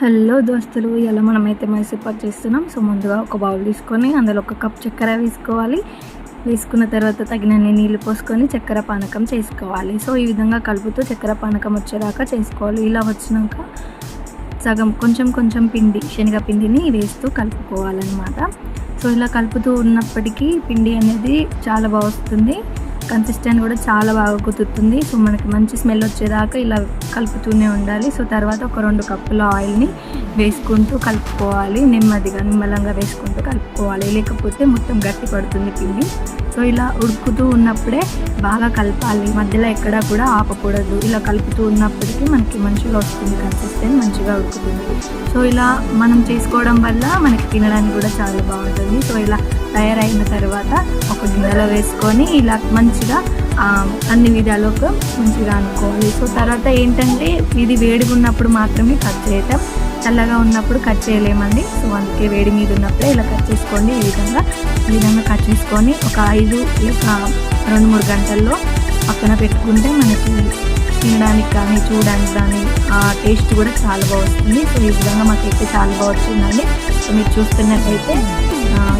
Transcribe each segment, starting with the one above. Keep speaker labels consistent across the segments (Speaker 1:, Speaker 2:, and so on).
Speaker 1: Hello దోస్తులు ఇలా మనమైతే మైసూర్ చేస్తున్నాం. సో ముందుగా ఒక బౌల్ తీసుకొని అందులో ఒక కప్ చక్కెర వేసుకోవాలి. వేసుకున్న తర్వాత తగినన్ని నీళ్ళు పోసుకొని చక్కెర పానకం చేసుకోవాలి. సో ఈ విధంగా కలుపుతూ చక్కెర పానకం వచ్చేదాకా చేసుకోవాలి. ఇలా వచ్చినాక సగం కొంచెం కొంచెం పిండి శనగపిండిని వేస్తూ కలుపుకోవాలన్నమాట. సో ఇలా కలుపుతూ ఉన్నప్పటికీ పిండి అనేది చాలా బాగా వస్తుంది. కన్సిస్టెంట్ కూడా చాలా బాగా కుదురుతుంది. సో మనకి మంచి స్మెల్ వచ్చేదాకా ఇలా కలుపుతూనే ఉండాలి. సో తర్వాత ఒక రెండు కప్పుల ఆయిల్ని వేసుకుంటూ కలుపుకోవాలి. నెమ్మదిగా నిమ్మలంగా వేసుకుంటూ కలుపుకోవాలి. లేకపోతే మొత్తం గట్టి పడుతుంది పిండి. సో ఇలా ఉడుకుతూ ఉన్నప్పుడే బాగా కలపాలి. మధ్యలో ఎక్కడ కూడా ఆపకూడదు. ఇలా కలుపుతూ ఉన్నప్పటికీ మనకి మంచిగా వస్తుంది. కన్సిస్టెంట్ మంచిగా ఉడుకుతుంది. సో ఇలా మనం చేసుకోవడం వల్ల మనకి తినడానికి కూడా చాలా బాగుంటుంది. సో ఇలా తయారైన తర్వాత ఒక గిన్నెలో వేసుకొని ఇలా మంచిగా అన్ని విధాలకు మంచిగా అనుకోవాలి. సో తర్వాత ఏంటంటే ఇది వేడిగా ఉన్నప్పుడు మాత్రమే కట్ చేయటం చల్లగా ఉన్నప్పుడు కట్ చేయలేమండి. సో అందుకే వేడి మీద ఉన్నప్పుడే ఇలా కట్ చేసుకోండి. ఈ విధంగా ఈ విధంగా కట్ చేసుకొని ఒక ఐదు లేక రెండు మూడు గంటల్లో పక్కన పెట్టుకుంటే మనకి తినడానికి కానీ చూడడానికి కానీ ఆ టేస్ట్ కూడా చాలా బాగుంటుంది సో ఈ విధంగా మాకైతే చాలా బాగా వచ్చిందండి. సో మీరు చూస్తున్నట్టయితే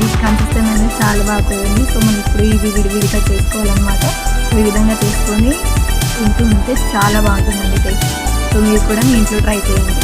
Speaker 1: ఈ కన్సిస్టెంట్ అనేది చాలా బాగా పోయింది సో మనం ఇప్పుడు ఇది విడివిడిగా చేసుకోవాలన్నమాట. ఈ విధంగా చేసుకొని తింటూ ఉంటే చాలా బాగుంటుందండి టేస్ట్. సో మీరు కూడా మీ ఇంట్లో ట్రై చేయండి.